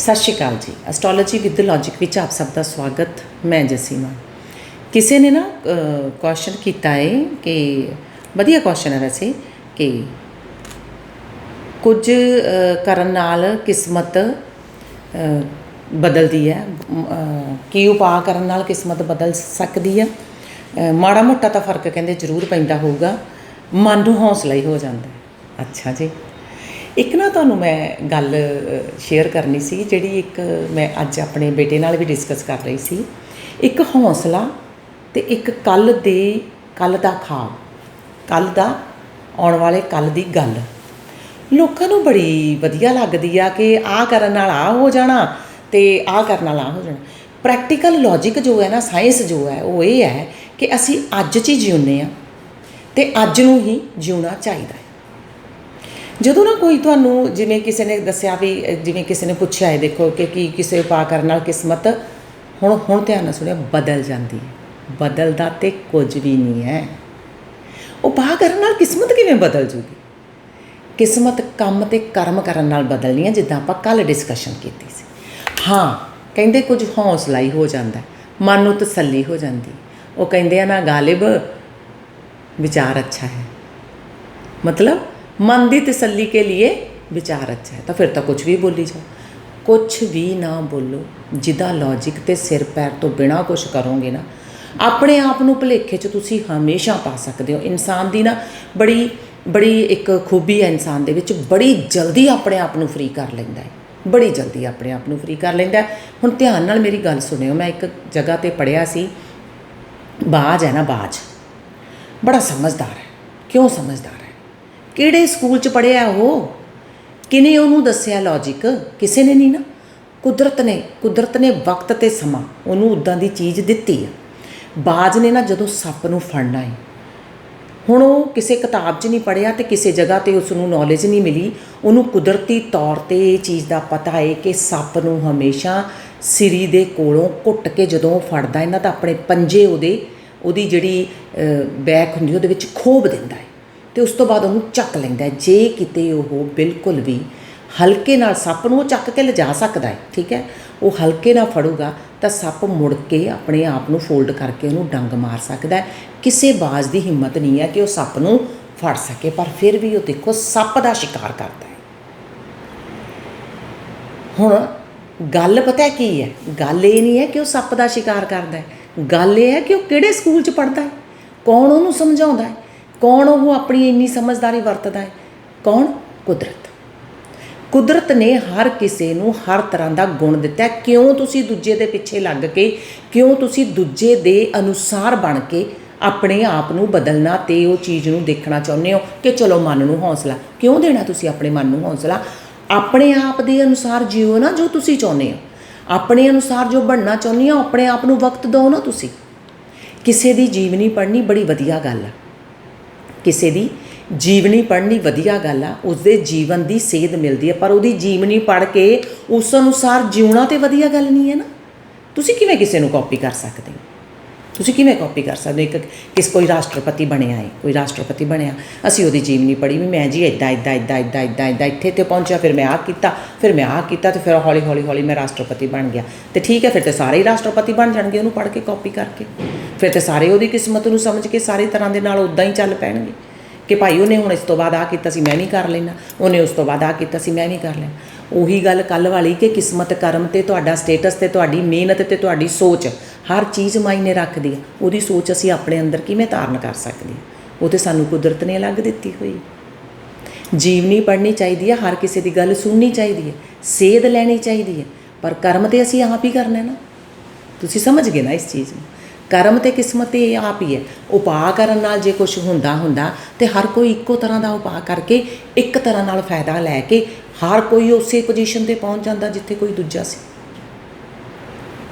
ਸਤਿ ਸ਼੍ਰੀ ਅਕਾਲ ਜੀ। Astrology with logic ਵਿੱਚ ਆਪ ਸਭ ਦਾ ਸਵਾਗਤ। ਮੈਂ ਜਸੀਮਾ। ਕਿਸੇ ਨੇ ਨਾ ਕੁਐਸਚਨ ਕੀਤਾ ਹੈ ਕਿ ਵਧੀਆ ਕੁਐਸਚਨ ਹੈ ਵੈਸੇ ਕਿ ਕੁਝ ਕਰਨ ਨਾਲ ਕਿਸਮਤ ਬਦਲਦੀ ਹੈ। ਕੀ ਉਪਾਅ ਕਰਨ ਨਾਲ ਕਿਸਮਤ ਬਦਲ ਸਕਦੀ ਹੈ? ਮਾੜਾ ਮੋਟਾ ਤਾਂ ਫ਼ਰਕ ਕਹਿੰਦੇ ਜ਼ਰੂਰ ਪੈਂਦਾ ਹੋਊਗਾ। ਮਨ ਨੂੰ ਹੌਸਲਾ ਹੀ ਹੋ ਜਾਂਦਾ ਅੱਛਾ ਜੀ। ਇੱਕ ਨਾ ਤੁਹਾਨੂੰ ਮੈਂ ਗੱਲ ਸ਼ੇਅਰ ਕਰਨੀ ਸੀ, ਜਿਹੜੀ ਇੱਕ ਮੈਂ ਅੱਜ ਆਪਣੇ ਬੇਟੇ ਨਾਲ ਵੀ ਡਿਸਕਸ ਕਰ ਰਹੀ ਸੀ। ਇੱਕ ਹੌਸਲਾ ਤੇ ਇੱਕ ਕੱਲ ਦੇ, ਕੱਲ ਦਾ ਖਾਬ, ਕੱਲ ਦਾ ਆਉਣ ਵਾਲੇ ਕੱਲ ਦੀ ਗੱਲ। ਲੋਕਾਂ ਨੂੰ ਬੜੀ ਵਧੀਆ ਲੱਗਦੀ ਆ ਕਿ ਆਹ ਕਰਨ ਨਾਲ ਆ ਹੋ ਜਾਣਾ ਤੇ ਆਹ ਕਰਨ ਨਾਲ ਆ ਹੋ ਜਾਣਾ। ਪ੍ਰੈਕਟੀਕਲ ਲੌਜੀਕ ਜੋ ਹੈ ਨਾ ਸਾਇੰਸ ਜੋ ਹੈ, ਉਹ ਇਹ ਹੈ ਕਿ ਅਸੀਂ ਅੱਜ 'ਚ ਹੀ ਜਿਉਂਦੇ ਆ ਤੇ ਅੱਜ ਨੂੰ ਹੀ ਜਿਉਣਾ ਚਾਹੀਦਾ ਹੈ। ਜਦੋਂ ਨਾ ਕੋਈ ਤੁਹਾਨੂੰ ਜਿਵੇਂ ਕਿਸੇ ਨੇ ਦੱਸਿਆ ਵੀ ਜਿਵੇਂ ਕਿਸੇ ਨੇ ਪੁੱਛਿਆ ਹੈ, ਦੇਖੋ ਕਿ ਕੀ ਕਿਸੇ ਉਪਾਅ ਕਰਨ ਨਾਲ ਕਿਸਮਤ ਹੁਣ ਹੁਣ ਧਿਆਨ ਨਾਲ ਸੁਣਿਆ, ਬਦਲ ਜਾਂਦੀ ਹੈ। ਬਦਲਦਾ ਤੇ ਕੁਝ ਵੀ ਨਹੀਂ ਹੈ। ਉਪਾਅ ਕਰਨ ਨਾਲ ਕਿਸਮਤ ਕਿਵੇਂ ਬਦਲ ਜੂਗੀ? ਕਿਸਮਤ ਕੰਮ ਤੇ ਕਰਮ ਕਰਨ ਨਾਲ ਬਦਲਣੀ ਹੈ, ਜਿੱਦਾਂ ਆਪਾਂ ਕੱਲ ਡਿਸਕਸ਼ਨ ਕੀਤੀ ਸੀ। ਹਾਂ, ਕਹਿੰਦੇ ਕੁਝ ਹੌਸਲਾ ਹੀ ਹੋ ਜਾਂਦਾ ਮਨ ਨੂੰ ਤਸੱਲੀ ਹੋ ਜਾਂਦੀ ਉਹ ਕਹਿੰਦੇ ਆ ਨਾ, ਗਾਲਿਬ, ਵਿਚਾਰ ਅੱਛਾ ਹੈ। ਮਤਲਬ मन ਦੀ ਤਸੱਲੀ ਕੇ लिए ਵਿਚਾਰ ਅੱਛਾ ਹੈ ਤਾਂ ਫਿਰ ਤਾਂ ਕੁਝ ਵੀ ਬੋਲੀ ਜਾਓ ਕੁਝ ਵੀ ਨਾ ਬੋਲੋ ਜਿਹਦਾ ਲੌਜੀਕ ਤੇ ਸਿਰ ਪੈਰ ਤੋਂ ਬਿਨਾ ਕੁਝ ਕਰੋਗੇ ਨਾ ਆਪਣੇ ਆਪ ਨੂੰ ਭੁਲੇਖੇ 'ਚ ਤੁਸੀਂ ਹਮੇਸ਼ਾ ਪਾ ਸਕਦੇ ਹੋ ਇਨਸਾਨ ਦੀ ਨਾ ਬੜੀ ਬੜੀ ਇੱਕ ਖੂਬੀ ਹੈ ਇਨਸਾਨ ਦੇ ਵਿੱਚ ਬੜੀ ਜਲਦੀ ਆਪਣੇ ਆਪ ਨੂੰ ਫ੍ਰੀ ਕਰ ਲੈਂਦਾ ਹੈ ਬੜੀ ਜਲਦੀ ਆਪਣੇ ਆਪ ਨੂੰ ਫ੍ਰੀ ਕਰ ਲੈਂਦਾ ਹੈ। ਹੁਣ ਧਿਆਨ ਨਾਲ ਮੇਰੀ ਗੱਲ ਸੁਣਿਓ ਮੈਂ ਇੱਕ ਜਗ੍ਹਾ ਤੇ ਪੜਿਆ ਸੀ ਬਾਜ ਹੈ ਨਾ ਬਾਜ ਬੜਾ ਸਮਝਦਾਰ ਹੈ ਕਿਉਂ ਸਮਝਦਾਰ ਹੈ ਕਿਹੜੇ ਸਕੂਲ ਚ ਪੜਿਆ ਉਹ? ਕਿਨੇ ਉਹਨੂੰ ਦੱਸਿਆ ਲੌਜੀਕ ਕਿਸੇ ਨੇ ਨਹੀਂ ਨਾ? ਕੁਦਰਤ ਨੇ ਕੁਦਰਤ ਨੇ ਵਕਤ ਤੇ ਸਮਾਂ ਉਹਨੂੰ ਉਦਾਂ ਦੀ ਚੀਜ਼ ਦਿੱਤੀ ਆ। ਬਾਜ ਨੇ ਨਾ ਜਦੋਂ ਸੱਪ ਨੂੰ ਫੜਨਾ ਹੈ ਹੁਣ ਉਹ ਕਿਸੇ ਕਿਤਾਬ 'ਚ ਨਹੀਂ ਪੜਿਆ ਤੇ ਕਿਸੇ ਜਗ੍ਹਾ ਤੇ ਉਸ ਨੂੰ ਨੌਲੇਜ ਨਹੀਂ ਮਿਲੀ। ਉਹਨੂੰ ਕੁਦਰਤੀ ਤੌਰ ਤੇ ਇਹ ਚੀਜ਼ ਦਾ ਪਤਾ ਹੈ ਕਿ ਸੱਪ ਨੂੰ ਹਮੇਸ਼ਾ ਸਿਰੀ ਦੇ ਕੋਲੋਂ ਘੁੱਟ ਕੇ ਜਦੋਂ ਉਹ ਫੜਦਾ ਇਹਨਾਂ ਤਾਂ ਆਪਣੇ ਪੰਜੇ ਉਹਦੇ, ਉਹਦੀ ਜਿਹੜੀ ਬੈਕ ਹੁੰਦੀ ਉਹਦੇ ਵਿੱਚ ਖੋਬ ਦਿੰਦਾ ਹੈ ਤੇ ਉਸ ਤੋਂ ਬਾਅਦ ਉਹਨੂੰ ਚੱਕ ਲੈਂਦਾ ਹੈ। ਜੇ ਕਿਤੇ ਉਹ ਬਿਲਕੁਲ ਵੀ ਹਲਕੇ ਨਾਲ ਸੱਪ ਨੂੰ ਉਹ ਚੱਕ ਕੇ ਲਿਜਾ ਸਕਦਾ ਹੈ, ਠੀਕ ਹੈ? ਉਹ ਹਲਕੇ ਨਾਲ ਫੜੂਗਾ ਤਾਂ ਸੱਪ ਮੁੜ ਕੇ ਆਪਣੇ ਆਪ ਨੂੰ ਫੋਲਡ ਕਰਕੇ ਉਹਨੂੰ ਡੰਗ ਮਾਰ ਸਕਦਾ ਹੈ। ਕਿਸੇ ਬਾਜ਼ ਦੀ ਹਿੰਮਤ ਨਹੀਂ ਹੈ ਕਿ ਉਹ ਸੱਪ ਨੂੰ ਫੜ ਸਕੇ, ਪਰ ਫਿਰ ਵੀ ਉਹ ਦੇਖੋ ਸੱਪ ਦਾ ਸ਼ਿਕਾਰ ਕਰਦਾ ਹੈ। ਹੁਣ ਗੱਲ ਪਤਾ ਕੀ ਹੈ? ਗੱਲ ਇਹ ਨਹੀਂ ਹੈ ਕਿ ਉਹ ਸੱਪ ਦਾ ਸ਼ਿਕਾਰ ਕਰਦਾ ਹੈ। ਗੱਲ ਇਹ ਹੈ ਕਿ ਉਹ ਕਿਹੜੇ ਸਕੂਲ 'ਚ ਪੜਦਾ ਹੈ? ਕੌਣ ਉਹਨੂੰ ਸਮਝਾਉਂਦਾ ਹੈ? ਕੌਣ ਉਹ ਆਪਣੀ ਇੰਨੀ ਸਮਝਦਾਰੀ ਵਰਤਦਾ ਹੈ? ਕੌਣ? ਕੁਦਰਤ। ਕੁਦਰਤ ਨੇ ਹਰ ਕਿਸੇ ਨੂੰ ਹਰ ਤਰ੍ਹਾਂ ਦਾ ਗੁਣ ਦਿੱਤਾ ਕਿਉਂ ਤੁਸੀਂ ਦੂਜੇ ਦੇ ਪਿੱਛੇ ਲੱਗ ਕੇ, ਕਿਉਂ ਤੁਸੀਂ ਦੂਜੇ ਦੇ ਅਨੁਸਾਰ ਬਣ ਕੇ ਆਪਣੇ ਆਪ ਨੂੰ ਬਦਲਣਾ ਤੇ ਉਹ ਚੀਜ਼ ਨੂੰ ਦੇਖਣਾ ਚਾਹੁੰਦੇ ਹੋ ਕਿ ਚਲੋ ਮਨ ਨੂੰ ਹੌਸਲਾ। ਕਿਉਂ ਦੇਣਾ ਤੁਸੀਂ ਆਪਣੇ ਮਨ ਨੂੰ ਹੌਸਲਾ? ਆਪਣੇ ਆਪ ਦੇ ਅਨੁਸਾਰ ਜੀਓ ਨਾ ਜੋ ਤੁਸੀਂ ਚਾਹੁੰਦੇ ਹੋ। ਆਪਣੇ ਅਨੁਸਾਰ ਜੋ ਬਣਨਾ ਚਾਹੁੰਦੇ ਹੋ, ਆਪਣੇ ਆਪ ਨੂੰ ਵਕਤ ਦਿਓ ਨਾ ਤੁਸੀਂ। ਕਿਸੇ ਦੀ ਜੀਵਨੀ ਪੜ੍ਹਨੀ ਬੜੀ ਵਧੀਆ ਗੱਲ ਆ। ਕਿਸੇ ਦੀ ਜੀਵਨੀ ਪੜ੍ਹਨੀ ਵਧੀਆ ਗੱਲ ਆ, ਉਸਦੇ ਜੀਵਨ ਦੀ ਸੇਧ ਮਿਲਦੀ ਹੈ ਪਰ ਉਹਦੀ ਜੀਵਨੀ ਪੜ੍ਹ ਕੇ ਉਸ ਅਨੁਸਾਰ ਜਿਉਣਾ ਤੇ ਵਧੀਆ ਗੱਲ ਨਹੀਂ ਹੈ ਨਾ। ਤੁਸੀਂ ਕਿਵੇਂ ਕਿਸੇ ਨੂੰ ਕਾਪੀ ਕਰ ਸਕਦੇ ਹੋ? ਤੁਸੀਂ ਕਿਵੇਂ ਕਾਪੀ ਕਰ ਸਕਦੇ ਹੋ? ਇੱਕ ਕਿਸ ਕੋਈ ਰਾਸ਼ਟਰਪਤੀ ਬਣਿਆ ਹੈ? ਕੋਈ ਰਾਸ਼ਟਰਪਤੀ ਬਣਿਆ। ਅਸੀਂ ਉਹਦੀ ਜੀਵਨੀ ਪੜ੍ਹੀ ਵੀ ਮੈਂ ਜੀ ਇਦਾਂ ਇਦਾਂ ਇਦਾਂ ਇਦਾਂ ਇਦਾਂ ਇਦਾਂ ਇੱਥੇ ਤੇ ਪਹੁੰਚਿਆ, ਫਿਰ ਮੈਂ ਆਹ ਕੀਤਾ, ਫਿਰ ਮੈਂ ਆਹ ਕੀਤਾ ਤੇ ਫਿਰ ਹੌਲੀ ਹੌਲੀ ਹੌਲੀ ਮੈਂ ਰਾਸ਼ਟਰਪਤੀ ਬਣ ਗਿਆ। ਤੇ ਠੀਕ ਹੈ, ਫਿਰ ਤੇ ਸਾਰੇ ਹੀ ਰਾਸ਼ਟਰਪਤੀ ਬਣ ਜਾਣਗੇ ਉਹਨੂੰ ਪੜ੍ਹ ਕੇ ਕਾਪੀ ਕਰਕੇ। ਫਿਰ ਤੇ ਸਾਰੇ ਉਹਦੀ ਕਿਸਮਤ ਨੂੰ ਸਮਝ ਕੇ ਸਾਰੇ ਤਰ੍ਹਾਂ ਦੇ ਨਾਲ ਉਦਾਂ ਹੀ ਚੱਲ ਪੈਣਗੇ। ਕਿ ਭਾਈ ਉਹਨੇ ਹੁਣ ਇਸ ਤੋਂ ਬਾਅਦ ਆ ਕੀਤਾ ਸੀ, ਮੈਂ ਨਹੀਂ ਕਰ ਲੈਣਾ ਉਹਨੇ ਉਸ ਤੋਂ ਬਾਅਦ ਆ ਕੀਤਾ ਸੀ, ਮੈਂ ਨਹੀਂ ਕਰ ਲੈਣਾ ਉਹੀ ਗੱਲ ਕੱਲ ਵਾਲੀ ਕਿ ਕਿਸਮਤ ਕਰਮ ਤੇ ਤੁਹਾਡਾ ਸਟੇਟਸ ਤੇ ਤੁਹਾਡੀ ਮਿਹਨਤ ਤੇ ਤੁਹਾਡੀ ਸੋਚ ਹਰ ਚੀਜ਼ ਮਾਇਨੇ ਰੱਖਦੀ ਹੈ ਉਹਦੀ ਸੋਚ ਅਸੀਂ ਆਪਣੇ ਅੰਦਰ ਕਿਵੇਂ ਧਾਰਨ ਕਰ ਸਕਦੇ ਹਾਂ ਉਹ ਤੇ ਸਾਨੂੰ ਕੁਦਰਤ ਨੇ ਅਲੱਗ ਦਿੱਤੀ ਹੋਈ। ਜੀਵਨੀ ਪੜ੍ਹਨੀ ਚਾਹੀਦੀ ਹੈ ਹਰ ਕਿਸੇ ਦੀ ਗੱਲ ਸੁਣਨੀ ਚਾਹੀਦੀ ਹੈ ਸੇਧ ਲੈਣੀ ਚਾਹੀਦੀ ਹੈ ਪਰ ਕਰਮ ਤੇ ਅਸੀਂ ਆਪ ਹੀ ਕਰਨਾ ਹੈ ਨਾ। ਤੁਸੀਂ ਸਮਝ ਗਏ ਨਾ ਇਸ ਚੀਜ਼ ਨੂੰ? ਕਰਮ ਤੇ ਕਿਸਮਤ ਇਹ ਆਪ ਹੀ ਹੈ। ਉਪਾਅ ਕਰਨ ਨਾਲ ਜੇ ਕੁਝ ਹੁੰਦਾ ਹੁੰਦਾ ਤੇ ਹਰ ਕੋਈ ਇੱਕੋ ਤਰ੍ਹਾਂ ਦਾ ਉਪਾਅ ਕਰਕੇ ਇੱਕ ਤਰ੍ਹਾਂ ਨਾਲ ਫਾਇਦਾ ਲੈ ਕੇ ਹਰ ਕੋਈ ਉਸੇ ਪੋਜੀਸ਼ਨ ਤੇ ਪਹੁੰਚ ਜਾਂਦਾ ਜਿੱਥੇ ਕੋਈ ਦੂਜਾ ਸੀ।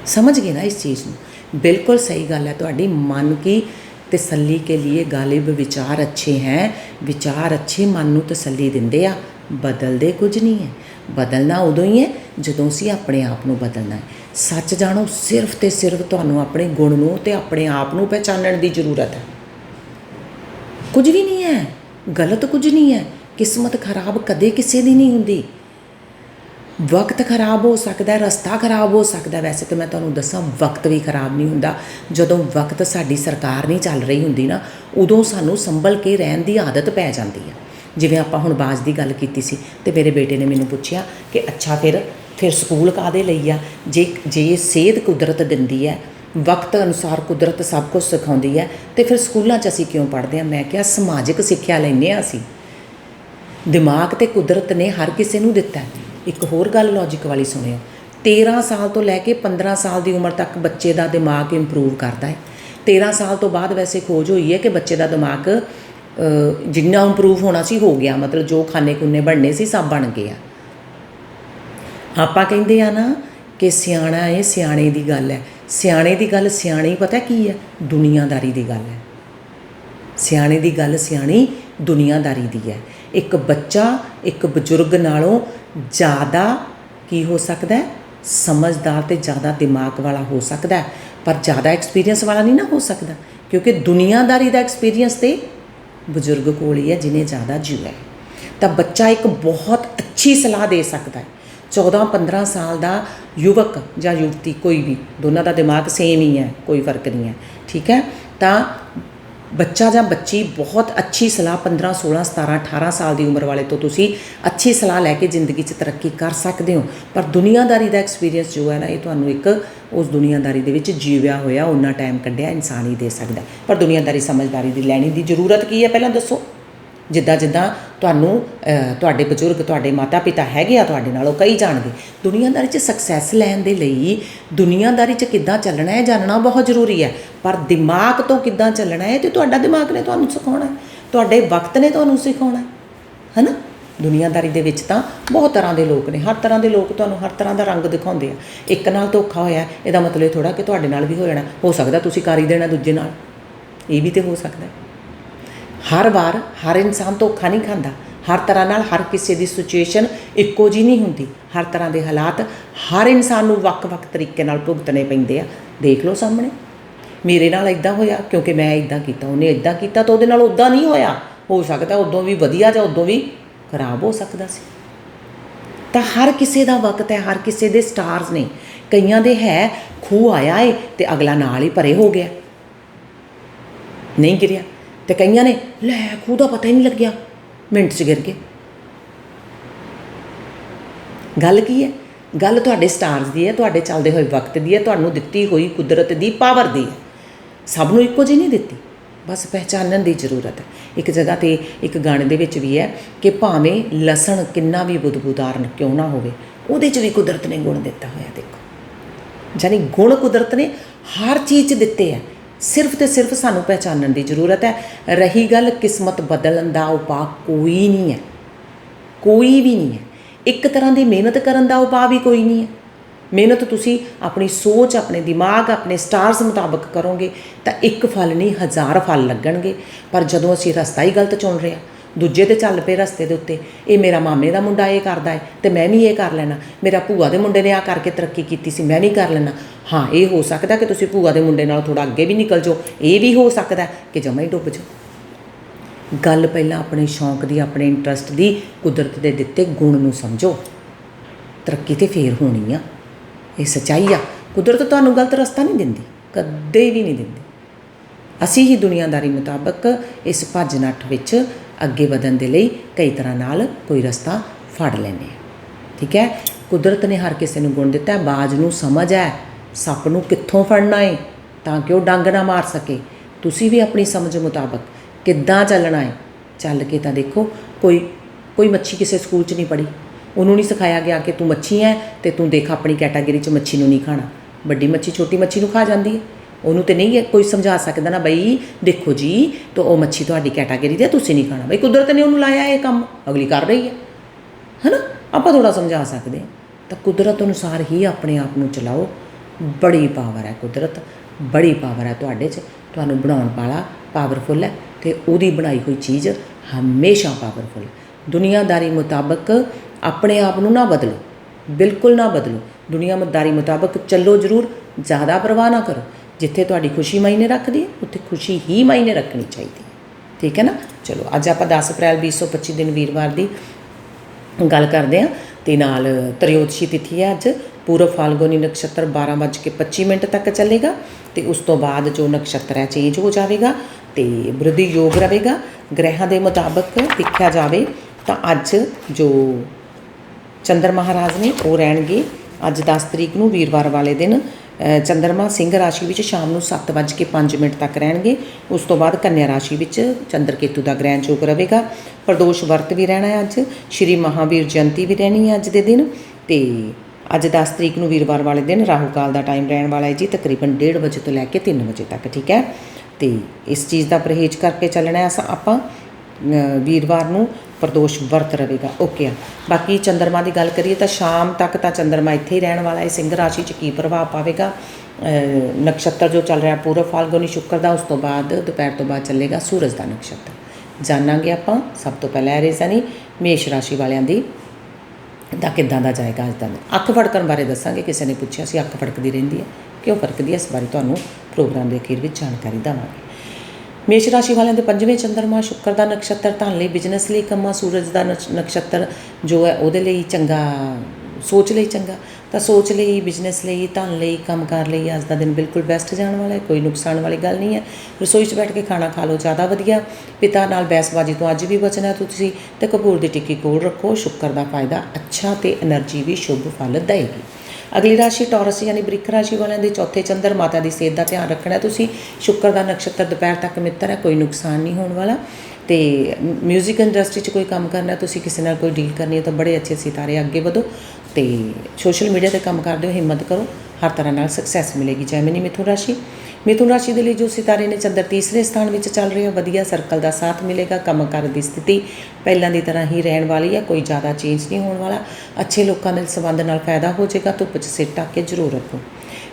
ਸਮਝ ਗਏ ਨਾ ਇਸ ਚੀਜ਼ ਨੂੰ? ਬਿਲਕੁਲ ਸਹੀ ਗੱਲ ਹੈ ਤੁਹਾਡੀ। ਮਨ ਕੀ ਤਸੱਲੀ ਕੇ ਲਈ ਗਾਲਿਬ ਵਿਚਾਰ ਅੱਛੇ ਹੈ। ਵਿਚਾਰ ਅੱਛੇ ਮਨ ਨੂੰ ਤਸੱਲੀ ਦਿੰਦੇ ਆ। ਬਦਲਦੇ ਕੁਝ ਨਹੀਂ ਹੈ। ਬਦਲਣਾ ਉਦੋਂ ਹੀ ਹੈ ਜਦੋਂ ਅਸੀਂ ਆਪਣੇ ਆਪ ਨੂੰ ਬਦਲਣਾ ਹੈ। ਸੱਚ ਜਾਣੋ, ਸਿਰਫ ਤੇ ਸਿਰਫ ਤੁਹਾਨੂੰ ਆਪਣੇ ਗੁਣ ਨੂੰ ਤੇ ਆਪਣੇ ਆਪ ਨੂੰ ਪਹਿਚਾਨਣ ਦੀ ਜ਼ਰੂਰਤ ਹੈ। ਕੁਝ ਵੀ ਨਹੀਂ ਹੈ, ਗਲਤ ਕੁਝ ਨਹੀਂ ਹੈ, ਕਿਸਮਤ ਖਰਾਬ ਕਦੇ ਕਿਸੇ ਦੀ ਨਹੀਂ ਹੁੰਦੀ। ਵਕਤ ਖਰਾਬ ਹੋ ਸਕਦਾ ਹੈ, ਰਸਤਾ ਖਰਾਬ ਹੋ ਸਕਦਾ ਵੈਸੇ ਤਾਂ ਮੈਂ ਤੁਹਾਨੂੰ ਦੱਸਾਂ, ਵਕਤ ਵੀ ਖਰਾਬ ਨਹੀਂ ਹੁੰਦਾ। ਜਦੋਂ ਵਕਤ ਸਾਡੀ ਸਰਕਾਰ ਨਹੀਂ ਚੱਲ ਰਹੀ ਹੁੰਦੀ ਨਾ, ਉਦੋਂ ਸਾਨੂੰ ਸੰਭਲ ਕੇ ਰਹਿਣ ਦੀ ਆਦਤ ਪੈ ਜਾਂਦੀ ਹੈ। ਜਿਵੇਂ ਆਪਾਂ ਹੁਣ ਬਾਜ਼ ਦੀ ਗੱਲ ਕੀਤੀ ਸੀ ਤੇ ਮੇਰੇ ਬੇਟੇ ਨੇ ਮੈਨੂੰ ਪੁੱਛਿਆ ਕਿ ਅੱਛਾ ਫਿਰ ਫਿਰ ਸਕੂਲ ਕਾਦੇ ਲਈ ਆ? ਜੇ ਜੇ ਸੇਧ ਕੁਦਰਤ ਦਿੰਦੀ ਹੈ, ਵਕਤ ਅਨੁਸਾਰ ਕੁਦਰਤ ਸਭ ਕੁਝ ਸਿਖਾਉਂਦੀ ਹੈ, ਤੇ ਫਿਰ ਸਕੂਲਾਂ 'ਚ ਅਸੀਂ ਕਿਉਂ ਪੜ੍ਹਦੇ ਹਾਂ? ਮੈਂ ਕਿਹਾ ਸਮਾਜਿਕ ਸਿੱਖਿਆ ਲੈਂਦੇ ਹਾਂ ਅਸੀਂ। ਦਿਮਾਗ ਤੇ ਕੁਦਰਤ ਨੇ ਹਰ ਕਿਸੇ ਨੂੰ ਦਿੱਤਾ ਇੱਕ ਹੋਰ ਗੱਲ ਲੌਜੀਕ ਵਾਲੀ ਸੁਣਿਓ। 13 ਸਾਲ ਤੋਂ ਲੈ ਕੇ 15 ਸਾਲ ਦੀ ਉਮਰ ਤੱਕ ਬੱਚੇ ਦਾ ਦਿਮਾਗ ਇੰਪਰੂਵ ਕਰਦਾ ਹੈ। 13 ਸਾਲ ਤੋਂ ਬਾਅਦ ਵੈਸੇ ਖੋਜ ਹੋਈ ਹੈ ਕਿ ਬੱਚੇ ਦਾ ਦਿਮਾਗ ਜਿੰਨਾ ਇੰਪਰੂਵ ਹੋਣਾ ਸੀ, ਹੋ ਗਿਆ। ਮਤਲਬ ਜੋ ਖਾਨੇ ਕੁੰਨੇ ਬਣਨੇ ਸੀ, ਸਭ ਬਣ ਗਏ ਆ। ਆਪਾਂ ਕਹਿੰਦੇ ਆ ਨਾ ਕਿ ਸਿਆਣਾ ਇਹ ਸਿਆਣੇ ਦੀ ਗੱਲ ਹੈ। ਸਿਆਣੇ ਦੀ ਗੱਲ ਸਿਆਣੀ ਪਤਾ ਕੀ ਹੈ? ਦੁਨੀਆਦਾਰੀ ਦੀ ਗੱਲ ਹੈ। ਸਿਆਣੇ ਦੀ ਗੱਲ ਸਿਆਣੀ ਦੁਨੀਆਦਾਰੀ ਦੀ ਹੈ। ਇੱਕ ਬੱਚਾ, ਇੱਕ ਬਜ਼ੁਰਗ ਨਾਲੋਂ ਜ਼ਿਆਦਾ ਕੀ ਹੋ ਸਕਦਾ ਹੈ? ਸਮਝਦਾਰ ਤੇ ਜ਼ਿਆਦਾ ਦਿਮਾਗ ਵਾਲਾ ਹੋ ਸਕਦਾ ਪਰ ਜ਼ਿਆਦਾ ਐਕਸਪੀਰੀਅੰਸ ਵਾਲਾ ਨਹੀਂ ਨਾ ਹੋ ਸਕਦਾ, ਕਿਉਂਕਿ ਦੁਨੀਆਦਾਰੀ ਦਾ ਐਕਸਪੀਰੀਅੰਸ ਤੇ ਬਜ਼ੁਰਗ ਕੋਲ ਹੀ ਹੈ, ਜਿਨੇ ਜ਼ਿਆਦਾ ਜੀਆ ਹੈ। ਤਾਂ ਬੱਚਾ ਇੱਕ ਬਹੁਤ ਅੱਛੀ ਸਲਾਹ ਦੇ ਸਕਦਾ ਹੈ। 14 15 ਸਾਲ ਦਾ ਯੁਵਕ ਜਾਂ ਯੁਵਤੀ ਕੋਈ ਵੀ, ਦੋਨਾਂ ਦਾ ਦਿਮਾਗ ਸੇਮ ਹੀ ਹੈ, ਕੋਈ ਫ਼ਰਕ ਨਹੀਂ ਹੈ, ਠੀਕ ਹੈ? ਤਾਂ ਬੱਚਾ ਜਾਂ ਬੱਚੀ ਬਹੁਤ ਅੱਛੀ ਸਲਾਹ 15 16 17 18 ਸਾਲ ਦੀ ਉਮਰ ਵਾਲੇ ਤੋਂ ਤੁਸੀਂ ਅੱਛੀ ਸਲਾਹ ਲੈ ਕੇ ਜ਼ਿੰਦਗੀ 'ਚ ਤਰੱਕੀ ਕਰ ਸਕਦੇ ਹੋ। ਪਰ ਦੁਨੀਆਦਾਰੀ ਦਾ ਐਕਸਪੀਰੀਅੰਸ ਜੋ ਹੈ ਨਾ, ਇਹ ਤੁਹਾਨੂੰ ਇੱਕ ਉਸ ਦੁਨੀਆਦਾਰੀ ਦੇ ਵਿੱਚ ਜੀਵਿਆ ਹੋਇਆ ਉਹਨਾਂ ਟਾਈਮ ਕੱਢਿਆ, ਇਨਸਾਨ ਹੀ ਦੇ ਸਕਦਾ ਪਰ ਦੁਨੀਆਦਾਰੀ ਸਮਝਦਾਰੀ ਦੀ, ਲੈਣੀ ਦੀ ਜ਼ਰੂਰਤ ਕੀ ਹੈ? ਪਹਿਲਾਂ ਦੱਸੋ। ਜਿੱਦਾਂ ਜਿੱਦਾਂ ਤੁਹਾਨੂੰ ਤੁਹਾਡੇ ਬਜ਼ੁਰਗ, ਤੁਹਾਡੇ ਮਾਤਾ ਪਿਤਾ ਹੈਗੇ ਆ, ਤੁਹਾਡੇ ਨਾਲ ਉਹ ਕਈ ਜਾਣਗੇ। ਦੁਨੀਆਦਾਰੀ 'ਚ ਸਕਸੈਸ ਲੈਣ ਦੇ ਲਈ ਦੁਨੀਆਦਾਰੀ 'ਚ ਕਿੱਦਾਂ ਚੱਲਣਾ ਹੈ ਜਾਣਨਾ ਬਹੁਤ ਜ਼ਰੂਰੀ ਹੈ। ਪਰ ਦਿਮਾਗ ਤੋਂ ਕਿੱਦਾਂ ਚੱਲਣਾ ਹੈ ਤੇ ਤੁਹਾਡਾ ਦਿਮਾਗ ਨੇ ਤੁਹਾਨੂੰ ਸਿਖਾਉਣਾ ਹੈ। ਤੁਹਾਡੇ ਵਕਤ ਨੇ ਤੁਹਾਨੂੰ ਸਿਖਾਉਣਾ ਹੈ। ਹੈਨਾ? ਦੁਨੀਆਦਾਰੀ ਦੇ ਵਿੱਚ ਤਾਂ ਬਹੁਤ ਤਰ੍ਹਾਂ ਦੇ ਲੋਕ ਨੇ। ਹਰ ਤਰ੍ਹਾਂ ਦੇ ਲੋਕ ਤੁਹਾਨੂੰ ਹਰ ਤਰ੍ਹਾਂ ਦਾ ਰੰਗ ਦਿਖਾਉਂਦੇ ਆ। ਇੱਕ ਨਾਲ ਧੋਖਾ ਹੋਇਆ, ਇਹਦਾ ਮਤਲਬ ਇਹ ਥੋੜਾ ਕਿ ਤੁਹਾਡੇ ਨਾਲ ਵੀ ਹੋ ਜਾਣਾ। ਹੋ ਸਕਦਾ ਤੁਸੀਂ ਕਰ ਹੀ ਦੇਣਾ ਦੂਜੇ ਨਾਲ। ਇਹ ਵੀ ਤੇ ਹੋ ਸਕਦਾ ਹਰ ਵਾਰ ਹਰ ਇਨਸਾਨ ਧੋਖਾ ਨਹੀਂ ਖਾਂਦਾ। ਹਰ ਤਰ੍ਹਾਂ ਨਾਲ ਹਰ ਕਿਸੇ ਦੀ ਸਿਚੁਏਸ਼ਨ ਇੱਕੋ ਜੀ ਨਹੀਂ ਹੁੰਦੀ। ਹਰ ਤਰ੍ਹਾਂ ਦੇ ਹਾਲਾਤ ਹਰ ਇਨਸਾਨ ਨੂੰ ਵੱਖ-ਵੱਖ ਤਰੀਕੇ ਨਾਲ ਭੁਗਤਣੇ ਪੈਂਦੇ ਆ। ਦੇਖ ਲਓ ਸਾਹਮਣੇ। ਮੇਰੇ ਨਾਲ ਇਦਾਂ ਹੋਇਆ, ਕਿਉਂਕਿ ਮੈਂ ਇਦਾਂ ਕੀਤਾ, ਉਹਨੇ ਇਦਾਂ ਕੀਤਾ ਤਾਂ ਉਹਦੇ ਨਾਲ ਉਦਾਂ ਨਹੀਂ ਹੋਇਆ। ਹੋ ਸਕਦਾ ਉਦੋਂ ਵੀ ਵਧੀਆ ਜਾਂ ਉਦੋਂ ਵੀ ਖਰਾਬ ਹੋ ਸਕਦਾ ਸੀ। ਤਾਂ ਹਰ ਕਿਸੇ ਦਾ ਵਕਤ ਹੈ, ਹਰ ਕਿਸੇ ਦੇ ਸਟਾਰਸ ਨੇ। ਕਈਆਂ ਦੇ ਹੈ, ਖੂਹ ਆਇਆ ਏ ਤੇ ਅਗਲਾ ਨਾਲ ਹੀ ਪਰੇ ਹੋ ਗਿਆ। ਨਹੀਂ ਗਿਰਿਆ। ਤੇ ਕਈਆਂ ਨੇ, ਲੈ, ਖੂਹ ਦਾ ਪਤਾ ਹੀ ਨਹੀਂ ਲੱਗਿਆ। ਮਿੰਟ 'ਚ ਗਿਰ ਗਏ। ਗੱਲ ਕੀ ਹੈ? ਗੱਲ ਤੁਹਾਡੇ ਸਟਾਰਸ ਦੀ ਹੈ, ਤੁਹਾਡੇ ਚੱਲਦੇ ਹੋਏ ਵਕਤ ਦੀ ਹੈ, ਤੁਹਾਨੂੰ ਦਿੱਤੀ ਹੋਈ ਕੁਦਰਤ ਦੀ ਪਾਵਰ ਦੀ ਹੈ। ਸਭ ਨੂੰ ਇੱਕੋ ਜਿਹੀ ਨਹੀਂ ਦਿੱਤੀ। ਬਸ ਪਹਿਚਾਨਣ ਦੀ ਜ਼ਰੂਰਤ ਹੈ। ਇੱਕ ਜਗ੍ਹਾ ਤੇ ਇੱਕ ਗਾਣੇ ਦੇ ਵਿੱਚ ਵੀ ਹੈ ਕਿ ਭਾਵੇਂ ਲਸਣ ਕਿੰਨਾ ਵੀ ਬਦਬੂਦਾਰ ਕਿਉਂ ਨਾ ਹੋਵੇ, ਉਹਦੇ 'ਚ ਵੀ ਕੁਦਰਤ ਨੇ ਗੁਣ ਦਿੱਤਾ ਹੋਇਆ, ਦੇਖੋ। ਜਾਨੀ ਗੁਣ ਕੁਦਰਤ ਨੇ ਹਰ ਚੀਜ਼ 'ਚ ਦਿੱਤੇ ਆ। ਸਿਰਫ ਤੇ ਸਿਰਫ ਸਾਨੂੰ ਪਹਿਚਾਨਣ ਦੀ ਜ਼ਰੂਰਤ ਹੈ। ਰਹੀ ਗੱਲ ਕਿਸਮਤ ਬਦਲਣ ਦਾ ਉਪਾਅ ਕੋਈ ਨਹੀਂ ਹੈ। ਕੋਈ ਵੀ ਨਹੀਂ ਹੈ। ਇੱਕ ਤਰ੍ਹਾਂ ਦੀ ਮਿਹਨਤ ਕਰਨ ਦਾ ਉਪਾਅ ਵੀ ਕੋਈ ਨਹੀਂ ਹੈ। ਮਿਹਨਤ ਤੁਸੀਂ ਆਪਣੀ ਸੋਚ, ਆਪਣੇ ਦਿਮਾਗ, ਆਪਣੇ ਸਟਾਰਸ ਮੁਤਾਬਕ ਕਰੋਗੇ ਤਾਂ ਇੱਕ ਫਲ ਨਹੀਂ, ਹਜ਼ਾਰ ਫਲ ਲੱਗਣਗੇ। ਪਰ ਜਦੋਂ ਅਸੀਂ ਰਸਤਾ ਹੀ ਗਲਤ ਚੁਣ ਰਹੇ ਹਾਂ ਦੂਜੇ ਤੇ ਚੱਲ ਪਏ ਰਸਤੇ ਦੇ ਉੱਤੇ। ਇਹ ਮੇਰਾ ਮਾਮੇ ਦਾ ਮੁੰਡਾ ਇਹ ਕਰਦਾ ਹੈ ਤੇ ਮੈਂ ਵੀ ਇਹ ਕਰ ਲੈਣਾ। ਮੇਰਾ ਭੂਆ ਦੇ ਮੁੰਡੇ ਨੇ ਆ ਕਰਕੇ ਤਰੱਕੀ ਕੀਤੀ ਸੀ, ਮੈਂ ਵੀ ਕਰ ਲੈਣਾ। ਹਾਂ, ਇਹ ਹੋ ਸਕਦਾ ਕਿ ਤੁਸੀਂ ਭੂਆ ਦੇ ਮੁੰਡੇ ਨਾਲ ਥੋੜਾ ਅੱਗੇ ਵੀ ਨਿਕਲ ਜਾਓ। ਇਹ ਵੀ ਹੋ ਸਕਦਾ ਕਿ ਜਮਾਂ ਹੀ ਡੁੱਬ ਜਾਓ। ਗੱਲ ਪਹਿਲਾਂ ਆਪਣੇ ਸ਼ੌਂਕ ਦੀ, ਆਪਣੇ ਇੰਟਰਸਟ ਦੀ, ਕੁਦਰਤ ਦੇ ਦਿੱਤੇ ਗੁਣ ਨੂੰ ਸਮਝੋ। ਤਰੱਕੀ ਤੇ ਫੇਰ ਹੋਣੀ ਆ। ਇਹ ਸਚਾਈ ਆ। ਕੁਦਰਤ ਤੁਹਾਨੂੰ ਗਲਤ ਰਸਤਾ ਨਹੀਂ ਦਿੰਦੀ, ਕਦੇ ਵੀ ਨਹੀਂ ਦਿੰਦੀ। ਅਸੀਂ ਹੀ ਦੁਨੀਆਦਾਰੀ ਮੁਤਾਬਕ ਇਸ ਭੱਜ ਨੱਠ ਵਿੱਚ ਅੱਗੇ ਵਧਣ ਦੇ ਲਈ ਕਈ ਤਰ੍ਹਾਂ ਨਾਲ ਕੋਈ ਰਸਤਾ ਫੜ ਲੈਂਦੇ ਹਾਂ ਠੀਕ ਹੈ? ਕੁਦਰਤ ਨੇ ਹਰ ਕਿਸੇ ਨੂੰ ਗੁਣ ਦਿੱਤਾ ਬਾਜ ਨੂੰ ਸਮਝ ਹੈ। ਸੱਪ ਨੂੰ ਕਿੱਥੋਂ ਫੜਨਾ ਹੈ ਤਾਂ ਕਿ ਉਹ ਡੰਗ ਨਾ ਮਾਰ ਸਕੇ। ਤੁਸੀਂ ਵੀ ਆਪਣੀ ਸਮਝ ਮੁਤਾਬਕ ਕਿੱਦਾਂ ਚੱਲਣਾ ਹੈ ਚੱਲ ਕੇ ਤਾਂ ਦੇਖੋ, ਕੋਈ ਕੋਈ ਮੱਛੀ ਕਿਸੇ ਸਕੂਲ 'ਚ ਨਹੀਂ ਪੜੀ ਉਹਨੂੰ ਨਹੀਂ ਸਿਖਾਇਆ ਗਿਆ ਕਿ ਤੂੰ ਮੱਛੀ ਹੈ ਤੇ ਤੂੰ ਦੇਖ ਆਪਣੀ ਕੈਟਾਗਰੀ 'ਚ ਮੱਛੀ ਨੂੰ ਨਹੀਂ ਖਾਣਾ। ਵੱਡੀ ਮੱਛੀ ਛੋਟੀ ਮੱਛੀ ਨੂੰ ਖਾ ਜਾਂਦੀ ਹੈ ਉਹਨੂੰ ਤੇ ਨਹੀਂ ਕੋਈ ਸਮਝਾ ਸਕਦਾ ਨਾ ਬਈ, ਦੇਖੋ ਜੀ, ਤਾਂ ਉਹ ਮੱਛੀ ਤੁਹਾਡੀ ਕੈਟਾਗਰੀ ਦੀ ਹੈ ਤੁਸੀਂ ਨਹੀਂ ਖਾਣਾ। ਬਈ ਕੁਦਰਤ ਨੇ ਉਹਨੂੰ ਲਾਇਆ ਇਹ ਕੰਮ, ਅਗਲੀ ਕਰ ਰਹੀ ਹੈ। ਹੈਨਾ? ਆਪਾਂ ਥੋੜਾ ਸਮਝਾ ਸਕਦੇ ਹਾਂ। ਤਾਂ ਕੁਦਰਤ ਅਨੁਸਾਰ ਹੀ ਆਪਣੇ ਆਪ ਨੂੰ ਚਲਾਓ। ਬੜੀ ਪਾਵਰ ਹੈ ਕੁਦਰਤ, ਬੜੀ ਪਾਵਰ ਹੈ ਤੁਹਾਡੇ 'ਚ। ਤੁਹਾਨੂੰ ਬਣਾਉਣ ਵਾਲਾ ਪਾਵਰਫੁਲ ਹੈ ਤੇ ਉਹਦੀ ਬਣਾਈ ਹੋਈ ਚੀਜ਼ ਹਮੇਸ਼ਾ ਪਾਵਰਫੁਲ ਦੁਨੀਆਦਾਰੀ ਮੁਤਾਬਕ ਆਪਣੇ ਆਪ ਨੂੰ ਨਾ ਬਦਲੋ। ਬਿਲਕੁਲ ਨਾ ਬਦਲੋ। ਦੁਨੀਆਦਾਰੀ ਮੁਤਾਬਕ ਚੱਲੋ ਜ਼ਰੂਰ, ਜ਼ਿਆਦਾ ਪਰਵਾਹ ਨਾ ਕਰੋ। ਜਿੱਥੇ ਤੁਹਾਡੀ ਖੁਸ਼ੀ ਮਾਇਨੇ ਰੱਖਦੀ ਹੈ, ਉੱਥੇ ਖੁਸ਼ੀ ਹੀ ਮਾਇਨੇ ਰੱਖਣੀ ਚਾਹੀਦੀ ਹੈ। ਠੀਕ ਹੈ ਨਾ? ਚਲੋ, ਅੱਜ ਆਪਾਂ 10 ਅਪ੍ਰੈਲ 2025 ਦਿਨ ਵੀਰਵਾਰ ਦੀ ਗੱਲ ਕਰਦੇ ਹਾਂ ਤੇ ਨਾਲ ਤ੍ਰਿਯੋਦਸ਼ੀ ਤਿਥੀ ਹੈ ਅੱਜ। ਪੂਰਵ ਫਾਲਗੁਨੀ ਨਕਸ਼ਤਰ 12:25 ਮਿੰਟ ਤੱਕ ਚੱਲੇਗਾ ਤੇ ਉਸ ਤੋਂ ਬਾਅਦ ਜੋ ਨਕਸ਼ਤਰ ਹੈ ਚੇਂਜ ਹੋ ਜਾਵੇਗਾ ਤੇ ਬ੍ਰਿਧੀ ਯੋਗ ਰਹੇਗਾ। ਗ੍ਰਹਿਾਂ ਦੇ ਮੁਤਾਬਕ ਦੇਖਿਆ ਜਾਵੇ ਤਾਂ ਅੱਜ ਜੋ ਚੰਦਰ ਮਹਾਰਾਜ ਨੇ ਉਹ ਰਹਿਣਗੇ। ਅੱਜ 10 ਤਰੀਕ ਨੂੰ ਵੀਰਵਾਰ ਵਾਲੇ ਦਿਨ ਚੰਦਰਮਾ ਸਿੰਘ ਰਾਸ਼ੀ ਵਿੱਚ ਸ਼ਾਮ ਨੂੰ 7:05 ਮਿੰਟ ਤੱਕ ਰਹਿਣਗੇ। ਉਸ ਤੋਂ ਬਾਅਦ ਕੰਨਿਆ ਰਾਸ਼ੀ ਵਿੱਚ ਚੰਦਰ ਕੇਤੂ ਦਾ ਗ੍ਰਹਿਣ ਯੋਗ ਰਹੇਗਾ। ਪ੍ਰਦੋਸ਼ ਵਰਤ ਵੀ ਰਹਿਣਾ ਹੈ ਅੱਜ। ਸ਼੍ਰੀ ਮਹਾਵੀਰ ਜਯੰਤੀ ਵੀ ਰਹਿਣੀ ਹੈ ਅੱਜ ਦੇ ਦਿਨ। ਤੇ ਅੱਜ 10 ਤਰੀਕ ਨੂੰ ਵੀਰਵਾਰ ਵਾਲੇ ਦਿਨ ਰਾਹੂ ਕਾਲ ਦਾ ਟਾਈਮ ਰਹਿਣ ਵਾਲਾ ਹੈ ਜੀ। ਤਕਰੀਬਨ 1:30 ਵਜੇ ਤੋਂ ਲੈ ਕੇ 3 ਵਜੇ ਤੱਕ, ਠੀਕ ਹੈ? ਤੇ ਇਸ ਚੀਜ਼ ਦਾ ਪਰਹੇਜ਼ ਕਰਕੇ ਚੱਲਣਾ ਹੈ ਆਪਾਂ ਵੀਰਵਾਰ ਨੂੰ। ਪ੍ਰਦੋਸ਼ ਵਰਤ ਰਹੇਗਾ। ਓਕੇ ਆ। ਬਾਕੀ ਚੰਦਰਮਾ ਦੀ ਗੱਲ ਕਰੀਏ ਤਾਂ ਸ਼ਾਮ ਤੱਕ ਤਾਂ ਚੰਦਰਮਾ ਇੱਥੇ ਹੀ ਰਹਿਣ ਵਾਲਾ ਹੈ। ਸਿੰਘ ਰਾਸ਼ੀ 'ਚ ਕੀ ਪ੍ਰਭਾਵ ਪਾਵੇਗਾ? ਨਕਸ਼ਤਰ ਜੋ ਚੱਲ ਰਿਹਾ, ਪੂਰਵ ਫਾਲਗੁਨੀ ਸ਼ੁੱਕਰ ਦਾ, ਉਸ ਤੋਂ ਬਾਅਦ ਦੁਪਹਿਰ ਤੋਂ ਬਾਅਦ ਚੱਲੇਗਾ ਸੂਰਜ ਦਾ ਨਕਸ਼ਤਰ। ਜਾਣਾਂਗੇ ਆਪਾਂ ਸਭ ਤੋਂ ਪਹਿਲਾਂ ਇਹ ਰੇਜ਼ਾਨੀ ਮੇਸ਼ ਰਾਸ਼ੀ ਵਾਲਿਆਂ ਦੀ ਦਾ ਕਿੱਦਾਂ ਦਾ ਜਾਏਗਾ ਅੱਜ ਦਾ ਦਿਨ। ਅੱਖ ਫੜਕਣ ਬਾਰੇ ਦੱਸਾਂਗੇ। ਕਿਸੇ ਨੇ ਪੁੱਛਿਆ ਸੀ, ਅੱਖ ਫੜਕਦੀ ਰਹਿੰਦੀ ਹੈ। ਕਿਉਂ ਫੜਕਦੀ ਹੈ? ਇਸ ਬਾਰੇ ਤੁਹਾਨੂੰ ਪ੍ਰੋਗਰਾਮ ਦੇ ਅਖੀਰ ਵਿੱਚ ਜਾਣਕਾਰੀ ਦੇਵਾਂਗੇ। ਮੇਸ਼ ਰਾਸ਼ੀ ਵਾਲਿਆਂ ਦੇ ਪੰਜਵੇਂ ਚੰਦਰਮਾ ਸ਼ੁੱਕਰ ਦਾ ਨਕਸ਼ਤਰ, ਧਨ ਲਈ ਬਿਜ਼ਨਸ ਲਈ ਕੰਮਾਂ, ਸੂਰਜ ਦਾ ਨਕਸ਼ਤਰ ਜੋ ਹੈ ਉਹਦੇ ਲਈ ਚੰਗਾ, ਸੋਚ ਲਈ ਚੰਗਾ। ਤਾਂ ਸੋਚ ਲਈ ਬਿਜ਼ਨਸ ਲਈ, ਧਨ ਲਈ ਕੰਮ ਕੰਮਕਾਰ ਲਈ ਅੱਜ ਦਾ ਦਿਨ ਬਿਲਕੁਲ ਬੈਸਟ ਜਾਣ ਵਾਲਾ ਹੈ, ਕੋਈ ਨੁਕਸਾਨ ਵਾਲੀ ਗੱਲ ਨਹੀਂ ਹੈ। ਰਸੋਈ 'ਚ ਬੈਠ ਕੇ ਖਾਣਾ ਖਾ ਲਓ, ਜ਼ਿਆਦਾ ਵਧੀਆ। ਪਿਤਾ ਨਾਲ ਬੈਸਬਾਜੀ ਤੋਂ ਅੱਜ ਵੀ ਬਚਣਾ ਤੁਸੀਂ ਤੇ ਕਪੂਰ ਦੀ ਟਿੱਕੀ ਕੋਲ ਰੱਖੋ, ਸ਼ੁੱਕਰ ਦਾ ਫਾਇਦਾ ਅੱਛਾ ਤੇ એનર્ਜੀ ਵੀ ਸ਼ੁਭ ਫਲ ਦੇਗੀ ਅਗਲੀ ਰਾਸ਼ੀ ਟੌਰਸ ਯਾਨੀ ਬ੍ਰਿਖ ਰਾਸ਼ੀ ਵਾਲਿਆਂ ਦੇ ਚੌਥੇ ਚੰਦਰ ਮਾਤਾ ਦੀ ਸਿਹਤ ਦਾ ਧਿਆਨ ਰੱਖਣਾ ਤੁਸੀਂ ਸ਼ੁੱਕਰ ਦਾ ਨਕਸ਼ਤਰ ਦੁਪਹਿਰ ਤੱਕ ਮਿੱਤਰ ਹੈ, ਕੋਈ ਨੁਕਸਾਨ ਨਹੀਂ ਹੋਣ ਵਾਲਾ। ਤੇ 뮤직 ਇੰਡਸਟਰੀ 'ਚ ਕੋਈ ਕੰਮ ਕਰਨਾ ਤੁਸੀਂ ਕਿਸੇ ਨਾਲ ਕੋਈ ਡੀਲ ਕਰਨੀ ਹੈ ਤਾਂ ਬੜੇ ਅੱਛੇ ਸਿਤਾਰੇ ਅੱਗੇ ਵਧੋ ਤੇ ਸੋਸ਼ਲ ਮੀਡੀਆ ਤੇ ਕੰਮ ਕਰਦੇ ਹੋ ਹਿੰਮਤ ਕਰੋ, ਹਰ ਤਰ੍ਹਾਂ ਨਾਲ ਸਕਸੈਸ ਮਿਲੇਗੀ। ਜੈਮਿਨੀ ਮਿਥੁਨ ਰਾਸ਼ੀ। ਮਿਥੁਨ ਰਾਸ਼ੀ ਦੇ ਲਈ ਜੋ ਸਿਤਾਰੇ ਨੇ ਚੰਦਰ ਤੀਸਰੇ ਸਥਾਨ ਵਿੱਚ ਚੱਲ ਰਹੇ ਆ, ਵਧੀਆ ਸਰਕਲ ਦਾ ਸਾਥ ਮਿਲੇਗਾ, ਕੰਮਕਾਰ ਦੀ ਸਥਿਤੀ ਪਹਿਲਾਂ ਦੀ ਤਰ੍ਹਾਂ ਹੀ ਰਹਿਣ ਵਾਲੀ ਹੈ ਕੋਈ ਜ਼ਿਆਦਾ ਚੇਂਜ ਨਹੀਂ ਹੋਣ ਵਾਲਾ। ਅੱਛੇ ਲੋਕਾਂ ਨਾਲ ਸੰਬੰਧ ਨਾਲ ਫਾਇਦਾ ਹੋ ਜਾਏਗਾ, ਧੁੱਪ 'ਚ ਸਿਰ ਢੱਕ ਕੇ ਜ਼ਰੂਰ ਰੱਖੋ।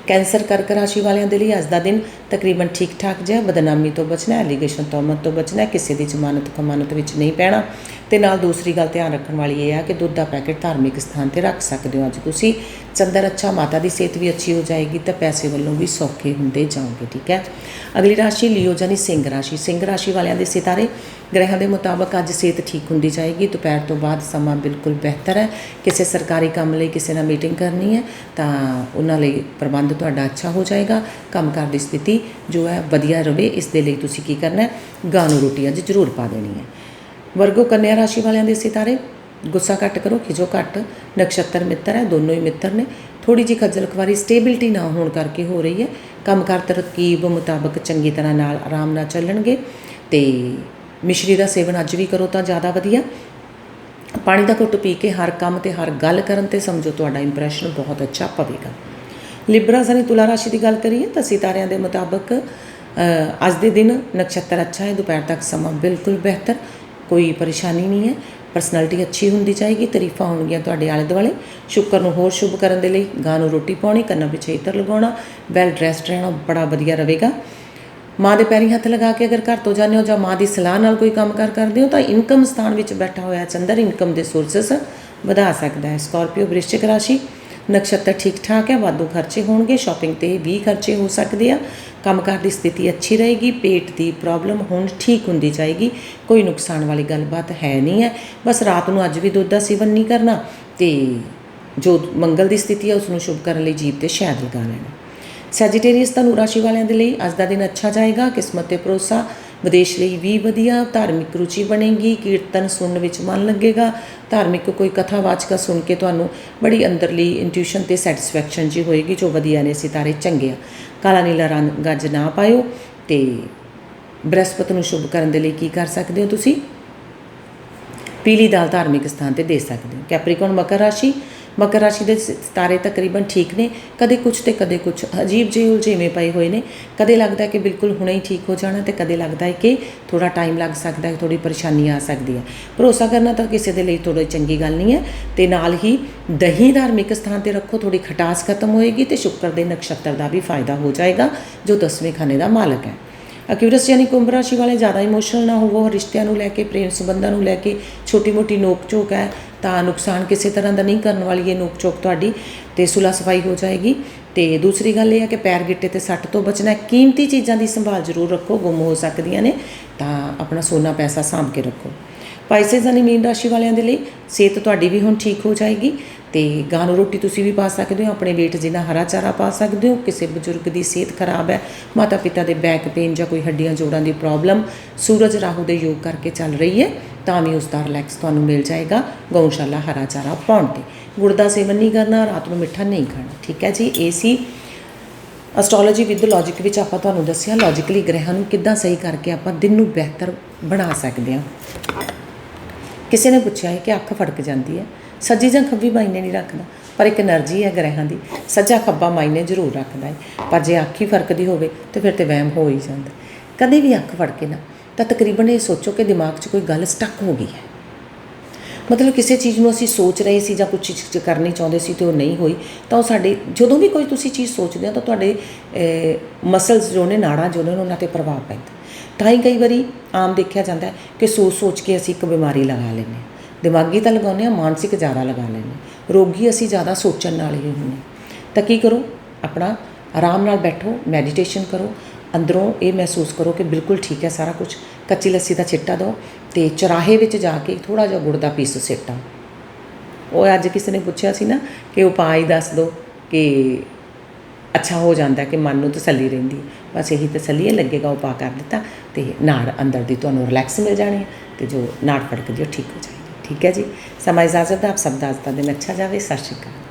ਕੈਂਸਰ ਕਰਕ ਰਾਸ਼ੀ ਵਾਲਿਆਂ ਦੇ ਲਈ ਅੱਜ ਦਾ ਦਿਨ ਤਕਰੀਬਨ ਠੀਕ ਠਾਕ ਜਿਹਾ। ਬਦਨਾਮੀ ਤੋਂ ਬਚਣਾ ਐਲੀਗੇਸ਼ਨ ਤੋਮਤ ਤੋਂ ਬਚਣਾ, ਕਿਸੇ ਦੀ ਜ਼ਮਾਨਤ ਕਮਾਨਤ ਵਿੱਚ ਨਹੀਂ ਪੈਣਾ। ਤੇ ਨਾਲ ਦੂਸਰੀ ਗੱਲ ਧਿਆਨ ਰੱਖਣ ਵਾਲੀ ਇਹ ਆ ਕਿ ਦੁੱਧ ਦਾ ਪੈਕੇਟ ਧਾਰਮਿਕ ਸਥਾਨ ਤੇ ਰੱਖ ਸਕਦੇ ਹੋ ਅੱਜ ਤੁਸੀਂ। ਚੰਦਰ ਅੱਛਾ, ਮਾਤਾ ਦੀ ਸਿਹਤ ਵੀ ਅੱਛੀ ਹੋ ਜਾਏਗੀ ਤਾਂ ਪੈਸੇ ਵੱਲੋਂ ਵੀ ਸੌਖੇ ਹੁੰਦੇ ਜਾਓਗੇ, ਠੀਕ ਹੈ? ਅਗਲੀ ਰਾਸ਼ੀ ਲਿਓ ਜਾਨੀ ਸਿੰਘ ਰਾਸ਼ੀ। ਸਿੰਘ ਰਾਸ਼ੀ ਵਾਲਿਆਂ ਦੇ ਸਿਤਾਰੇ ਗ੍ਰਹਿਾਂ ਦੇ ਮੁਤਾਬਕ ਅੱਜ ਸਿਹਤ ਠੀਕ ਹੁੰਦੀ ਜਾਏਗੀ। ਦੁਪਹਿਰ ਤੋਂ ਬਾਅਦ ਸਮਾਂ ਬਿਲਕੁਲ ਬਿਹਤਰ ਹੈ। ਕਿਸੇ ਸਰਕਾਰੀ ਕੰਮ ਲਈ ਕਿਸੇ ਨਾਲ ਮੀਟਿੰਗ ਕਰਨੀ ਹੈ ਤਾਂ ਉਹਨਾਂ ਲਈ ਪ੍ਰਬੰਧ ਤੁਹਾਡਾ ਅੱਛਾ ਹੋ ਜਾਏਗਾ, ਕੰਮਕਾਰ ਦੀ ਸਥਿਤੀ ਜੋ ਹੈ ਵਧੀਆ ਰਹੇ ਇਸ ਦੇ ਲਈ ਤੁਸੀਂ ਕੀ ਕਰਨਾ ਹੈ? ਗਾਂ ਨੂੰ ਰੋਟੀ ਅੱਜ ਜ਼ਰੂਰ ਪਾ ਦੇਣੀ ਹੈ। ਵਰਗੋ ਕੰਨਿਆ ਰਾਸ਼ੀ ਵਾਲਿਆਂ ਦੇ ਸਿਤਾਰੇ, ਗੁੱਸਾ ਘੱਟ ਕਰੋ ਖਿਜੋ ਘੱਟ। ਨਕਸ਼ਤਰ ਮਿੱਤਰ ਹੈ, ਦੋਨੋਂ ਹੀ ਮਿੱਤਰ ਨੇ। ਥੋੜੀ ਜਿਹੀ ਖੱਜਲ ਖਵਾਰੀ ਸਟੇਬਿਲਟੀ ਨਾ ਹੋਣ ਕਰਕੇ ਹੋ ਰਹੀ ਹੈ। ਕੰਮਕਾਰ ਤਰਕੀਬ ਮੁਤਾਬਕ ਚੰਗੀ ਤਰ੍ਹਾਂ ਨਾਲ ਆਰਾਮ ਨਾਲ ਚੱਲਣਗੇ ਤੇ ਮਿਸ਼ਰੀ ਦਾ ਸੇਵਨ ਅੱਜ ਵੀ ਕਰੋ ਤਾਂ ਜ਼ਿਆਦਾ ਵਧੀਆ। ਪਾਣੀ ਦਾ ਘੁੱਟ ਪੀ ਕੇ ਹਰ ਕੰਮ ਤੇ ਹਰ ਗੱਲ ਕਰਨ ਤੇ ਸਮਝੋ ਤੁਹਾਡਾ ਇੰਪ੍ਰੈਸ਼ਨ ਬਹੁਤ ਅੱਛਾ ਪਵੇਗਾ। ਲਿਬਰਾ ਜ਼ਨੀ ਤੁਲਾ ਰਾਸ਼ੀ ਦੀ ਗੱਲ ਕਰੀਏ ਤਾਂ ਸਿਤਾਰਿਆਂ ਦੇ ਮੁਤਾਬਕ ਅੱਜ ਦੇ ਦਿਨ ਨਕਸ਼ਤਰ ਅੱਛਾ ਹੈ, ਦੁਪਹਿਰ ਤੱਕ ਸਮਾਂ ਬਿਲਕੁਲ ਬਿਹਤਰ, ਕੋਈ ਪਰੇਸ਼ਾਨੀ ਨਹੀਂ ਹੈ, ਪਰਸਨੈਲਿਟੀ ਅੱਛੀ ਹੁੰਦੀ ਜਾਏਗੀ, ਤਾਰੀਫਾਂ ਹੋਣਗੀਆਂ ਤੁਹਾਡੇ ਆਲੇ ਦੁਆਲੇ ਸ਼ੁੱਕਰ ਨੂੰ ਹੋਰ ਸ਼ੁਭ ਕਰਨ ਦੇ ਲਈ ਗਾਂ ਨੂੰ ਰੋਟੀ ਪਾਉਣੀ, ਕੰਨਾਂ ਪਿੱਛੇ ਇਤਰ ਲਗਾਉਣਾ ਵੈਲ ਡਰੈਸਡ ਰਹਿਣਾ ਬੜਾ ਵਧੀਆ ਰਹੇਗਾ। ਮਾਂ ਦੇ ਪੈਰੀ ਹੱਥ ਲਗਾ ਕੇ ਅਗਰ ਘਰ ਤੋਂ ਜਾਂਦੇ ਹੋ ਜਾਂ ਮਾਂ ਦੀ ਸਲਾਹ ਨਾਲ ਕੋਈ ਕੰਮ ਕੰਮਕਾਰ ਕਰਦੇ ਹੋ ਤਾਂ ਇਨਕਮ ਸਥਾਨ ਵਿੱਚ ਬੈਠਾ ਹੋਇਆ ਚੰਦਰ ਇਨਕਮ ਦੇ ਸੋਰਸਸ ਵਧਾ ਸਕਦਾ ਹੈ। ਸਕਾਰਪੀਓ ਵ੍ਰਿਸ਼ਚਿਕ ਰਾਸ਼ੀ ਨਕਸ਼ਤਰ ਠੀਕ ਠਾਕ ਹੈ, ਵਾਧੂ ਖਰਚੇ ਹੋਣਗੇ ਸ਼ਾਪਿੰਗ ਤੇ ਵੀ ਖਰਚੇ ਹੋ ਸਕਦੇ ਆ। ਕੰਮਕਾਰ ਦੀ ਸਥਿਤੀ ਅੱਛੀ ਰਹੇਗੀ, ਪੇਟ ਦੀ ਪ੍ਰੋਬਲਮ ਹੁਣ ਠੀਕ ਹੁੰਦੀ ਜਾਏਗੀ, ਕੋਈ ਨੁਕਸਾਨ ਵਾਲੀ ਗੱਲਬਾਤ ਹੈ ਨਹੀਂ ਹੈ। ਬਸ ਰਾਤ ਨੂੰ ਅੱਜ ਵੀ ਦੁੱਧ ਦਾ ਸੇਵਨ ਨਹੀਂ ਕਰਨਾ ਤੇ ਜੋ ਮੰਗਲ ਦੀ ਸਥਿਤੀ ਹੈ ਉਸ ਨੂੰ ਸ਼ੁਭ ਕਰਨ ਲਈ ਜੀਵ ਤੇ ਸ਼ਹਿਦ ਲਗਾ ਲੈਣਾ। ਸੈਜੀਟੇਰੀਅਸ ਧਨੂ ਰਾਸ਼ੀ ਵਾਲਿਆਂ ਦੇ ਲਈ ਅੱਜ ਦਾ ਦਿਨ ਅੱਛਾ ਜਾਏਗਾ, ਕਿਸਮਤ ਤੇ ਭਰੋਸਾ ਵਿਦੇਸ਼ ਲਈ ਵੀ ਵਧੀਆ, ਧਾਰਮਿਕ ਰੁਚੀ ਬਣੇਗੀ, ਕੀਰਤਨ ਸੁਣਨ ਵਿੱਚ ਮਨ ਲੱਗੇਗਾ। ਧਾਰਮਿਕ ਕੋਈ ਕਥਾ ਵਾਚਕਾ ਸੁਣ ਕੇ ਤੁਹਾਨੂੰ ਬੜੀ ਅੰਦਰਲੀ ਇੰਟੂਇਸ਼ਨ ਤੇ ਸੈਟੀਸਫੈਕਸ਼ਨ ਜੀ ਹੋਏਗੀ, ਜੋ ਵਧੀਆ ਨੇ ਸਿਤਾਰੇ ਚੰਗੇ ਆ। ਕਾਲਾ ਨੀਲਾ ਰੰਗ ਗੱਜ ਨਾ ਪਾਇਓ ਤੇ ਬ੍ਰਹਸਪਤ ਨੂੰ ਸ਼ੁਭ ਕਰਨ ਦੇ ਲਈ ਕੀ ਕਰ ਸਕਦੇ ਹੋ ਤੁਸੀਂ? ਪੀਲੀ ਦਾਲ ਧਾਰਮਿਕ ਸਥਾਨ ਤੇ ਦੇ ਸਕਦੇ ਹੋ। ਕੈਪਰੀਕੌਨ ਮਕਰ ਰਾਸ਼ੀ ਮਕਰ ਰਾਸ਼ੀ ਦੇ ਸਿਤਾਰੇ ਤਕਰੀਬਨ ਠੀਕ ਨੇ। ਕਦੇ ਕੁਝ ਤੇ ਕਦੇ ਕੁਝ ਅਜੀਬ ਜਿਹੇ ਉਲਝੇਵੇਂ ਪਏ ਹੋਏ ਨੇ। ਕਦੇ ਲੱਗਦਾ ਕਿ ਬਿਲਕੁਲ ਹੁਣੇ ਹੀ ਠੀਕ ਹੋ ਜਾਣਾ ਤੇ ਕਦੇ ਲੱਗਦਾ ਹੈ ਕਿ ਥੋੜਾ ਟਾਈਮ ਲੱਗ ਸਕਦਾ ਹੈ ਥੋੜੀ ਪਰੇਸ਼ਾਨੀ ਆ ਸਕਦੀ ਹੈ। ਭਰੋਸਾ ਕਰਨਾ ਤਾਂ ਕਿਸੇ ਦੇ ਲਈ ਥੋੜੀ ਚੰਗੀ ਗੱਲ ਨਹੀਂ ਹੈ। ਤੇ ਨਾਲ ਹੀ ਦਹੀਂ ਧਾਰਮਿਕ ਸਥਾਨ ਤੇ ਰੱਖੋ ਥੋੜੀ ਖਟਾਸ ਖਤਮ ਹੋਏਗੀ ਤੇ ਸ਼ੁੱਕਰ ਦੇ ਨਕਸ਼ਤਰ ਦਾ ਵੀ ਫਾਇਦਾ ਹੋ ਜਾਏਗਾ, ਜੋ ਦਸਵੇਂ ਖਾਨੇ ਦਾ ਮਾਲਕ ਹੈ। ਅਕਿਊਰਸ ਯਾਨੀ ਕੁੰਭ ਰਾਸ਼ੀ ਵਾਲੇ ਜ਼ਿਆਦਾ ਇਮੋਸ਼ਨਲ ਨਾ ਹੋਵੋ, ਰਿਸ਼ਤਿਆਂ ਨੂੰ ਲੈ ਕੇ, ਪ੍ਰੇਮ ਸੰਬੰਧਾਂ ਨੂੰ ਲੈ ਕੇ ਛੋਟੀ ਮੋਟੀ ਨੋਕ ਝੋਕ ਹੈ। ਤਾਂ ਨੁਕਸਾਨ ਕਿਸੇ ਤਰ੍ਹਾਂ ਦਾ ਨਹੀਂ ਕਰਨ ਵਾਲੀ ਇਹ ਨੋਕ ਚੋਕ ਤੁਹਾਡੀ ਤੇ ਸੁਲਾ ਸਫ਼ਾਈ ਹੋ ਜਾਏਗੀ। ਤੇ ਦੂਸਰੀ ਗੱਲ ਇਹ ਹੈ ਕਿ ਪੈਰ ਗਿੱਟੇ ਤੇ ਸੱਟ ਤੋਂ ਬਚਣਾ, ਕੀਮਤੀ ਚੀਜ਼ਾਂ ਦੀ ਸੰਭਾਲ ਜ਼ਰੂਰ ਰੱਖੋ, ਗੁੰਮ ਹੋ ਸਕਦੀਆਂ ਨੇ, ਤਾਂ ਆਪਣਾ ਸੋਨਾ ਪੈਸਾ ਸਾਂਭ ਕੇ ਰੱਖੋ। ਪਾਈਸਸ ਯਾਨੀ ਮੀਨ ਰਾਸ਼ੀ ਵਾਲਿਆਂ ਦੇ ਲਈ ਸਿਹਤ ਤੁਹਾਡੀ ਵੀ ਹੁਣ ਠੀਕ ਹੋ ਜਾਏਗੀ। ਤੇ ਗਾਂ ਨੂੰ ਰੋਟੀ ਤੁਸੀਂ ਵੀ ਪਾ ਸਕਦੇ ਹੋ, ਆਪਣੇ weight ਜਿੰਨਾ ਹਰਾ ਚਾਰਾ ਪਾ ਸਕਦੇ ਹੋ, ਕਿਸੇ ਬਜ਼ੁਰਗ ਦੀ ਸਿਹਤ ਖਰਾਬ ਹੈ ਮਾਤਾ ਪਿਤਾ ਦੇ ਬੈਕ ਪੇਨ ਜਾਂ ਕੋਈ ਹੱਡੀਆਂ ਜੋੜਾਂ ਦੀ ਪ੍ਰੋਬਲਮ ਸੂਰਜ ਰਾਹੂ ਦੇ ਯੋਗ ਕਰਕੇ ਚੱਲ ਰਹੀ ਹੈ, ਤਾਂ ਵੀ ਉਸ ਦਾ ਰਿਲੈਕਸ ਤੁਹਾਨੂੰ ਮਿਲ ਜਾਏਗਾ, ਗਊਸ਼ਾਲਾ ਹਰਾ ਚਾਰਾ ਪਾਉਣ ਤੇ। ਗੁੜ ਦਾ ਸੇਵਨ ਨਹੀਂ ਕਰਨਾ, ਰਾਤ ਨੂੰ ਮਿੱਠਾ ਨਹੀਂ ਖਾਣਾ, ਠੀਕ ਹੈ ਜੀ? ਇਹ ਸੀ ਐਸਟ੍ਰੋਲੋਜੀ ਵਿਦ ਲੌਜੀਕ ਵਿੱਚ ਆਪਾਂ ਤੁਹਾਨੂੰ ਦੱਸਿਆ ਲੌਜੀਕਲੀ ਗ੍ਰਹਿਾਂ ਨੂੰ ਕਿੱਦਾਂ ਸਹੀ ਕਰਕੇ ਆਪਾਂ ਦਿਨ ਨੂੰ ਬਿਹਤਰ ਬਣਾ ਸਕਦੇ ਹਾਂ। ਕਿਸੇ ਨੇ ਪੁੱਛਿਆ ਹੈ ਕਿ ਅੱਖ ਫੜਕ ਜਾਂਦੀ ਹੈ ਸੱਜੀ ਜਾਂ ਖੱਬੀ ਮਾਇਨੇ ਨਹੀਂ ਰੱਖਦਾ, ਪਰ ਇੱਕ એનર્ਜੀ ਹੈ ਗ੍ਰਹਿਾਂ ਦੀ, ਸੱਜਾ ਖੱਬਾ ਮਾਇਨੇ ਜ਼ਰੂਰ ਰੱਖਦਾ ਹੈ, ਪਰ ਜੇ ਅੱਖ ਹੀ ਫ਼ਰਕ ਦੀ ਹੋਵੇ ਤੇ ਫਿਰ ਤੇ ਵਹਿਮ ਹੋ ਹੀ ਜਾਂਦਾ ਕਦੇ ਵੀ ਅੱਖ ਫੜ ਕੇ ਨਾ, ਤਾਂ ਤਕਰੀਬਨ ਇਹ ਸੋਚੋ ਕਿ ਦਿਮਾਗ 'ਚ ਕੋਈ ਗੱਲ ਸਟੱਕ ਹੋ ਗਈ ਹੈ। ਮਤਲਬ ਕਿਸੇ ਚੀਜ਼ ਨੂੰ ਅਸੀਂ ਸੋਚ ਰਹੇ ਸੀ ਜਾਂ ਕੁਝ ਚੀਜ਼ ਕਰਨੀ ਚਾਹੁੰਦੇ ਸੀ ਤੇ ਉਹ ਨਹੀਂ ਹੋਈ, ਤਾਂ ਉਹ ਸਾਡੇ, ਜਦੋਂ ਵੀ ਕੋਈ ਤੁਸੀਂ ਚੀਜ਼ ਸੋਚਦੇ ਹੋ ਤਾਂ ਤੁਹਾਡੇ ਮਸਲਸ ਜੋ ਨੇ, ਨਾੜਾਂ ਜੋ ਨੇ, ਉਹਨਾਂ ਤੇ ਪ੍ਰਭਾਵ ਪੈਂਦਾ ਤਾਂ ਹੀ ਕਈ ਵਾਰੀ ਆਮ ਦੇਖਿਆ ਜਾਂਦਾ ਹੈ ਕਿ ਸੋਚ ਸੋਚ ਕੇ ਅਸੀਂ ਇੱਕ ਬਿਮਾਰੀ ਲਗਾ ਲੈਂਦੇ ਹਾਂ। ਦਿਮਾਗੀ ਤਾਂ ਲਗਾਉਂਦੇ ਹਾਂ, ਮਾਨਸਿਕ ਜ਼ਿਆਦਾ ਲਗਾ ਲੈਂਦੇ ਰੋਗੀ ਅਸੀਂ ਜ਼ਿਆਦਾ ਸੋਚਣ ਨਾਲ ਹੀ ਹੁੰਦੇ ਹਾਂ। ਤਾਂ ਕੀ ਕਰੋ? ਆਪਣਾ ਆਰਾਮ ਨਾਲ ਬੈਠੋ ਮੈਡੀਟੇਸ਼ਨ ਕਰੋ, ਅੰਦਰੋਂ ਇਹ ਮਹਿਸੂਸ ਕਰੋ ਕਿ ਬਿਲਕੁਲ ਠੀਕ ਹੈ, ਸਾਰਾ ਕੁਝ ਕੱਚੀ ਲੱਸੀ ਦਾ ਛਿੱਟਾ ਦਿਓ ਤੇ ਚਰਾਹੇ ਵਿੱਚ ਜਾ ਕੇ ਥੋੜਾ ਜਿਹਾ ਗੁੜ ਦਾ ਪੀਸ ਸਿੱਟਾ ਉਹ ਅੱਜ ਕਿਸੇ ਨੇ ਪੁੱਛਿਆ ਸੀ ਨਾ ਕਿ ਉਪਾਅ ਹੀ ਦੱਸ ਦਿਓ ਕਿ ਅੱਛਾ ਹੋ ਜਾਂਦਾ ਕਿ ਮਨ ਨੂੰ ਤਸੱਲੀ ਰਹਿੰਦੀ ਬਸ ਇਹੀ ਤਸੱਲੀ ਹੈ ਲੱਗੇਗਾ, ਉਪਾਅ ਕਰ ਦਿੱਤਾ ਤੇ ਨਾੜ ਅੰਦਰ ਦੀ ਤੁਹਾਨੂੰ ਰਿਲੈਕਸ ਮਿਲ ਜਾਣੀ ਹੈ ਤੇ ਜੋ ਨਾੜ ਫੜਕਦੀ ਉਹ ਠੀਕ ਹੋ ਜਾਏ ਠੀਕ ਹੈ ਜੀ। ਸਮਾਂ ਇਜਾਜ਼ਤ ਦਾ ਆਪ ਸਭ ਦਾ ਅੱਜ ਦਾ ਦਿਨ ਅੱਛਾ ਜਾਵੇ, ਸਤਿ ਸ਼੍ਰੀ ਅਕਾਲ।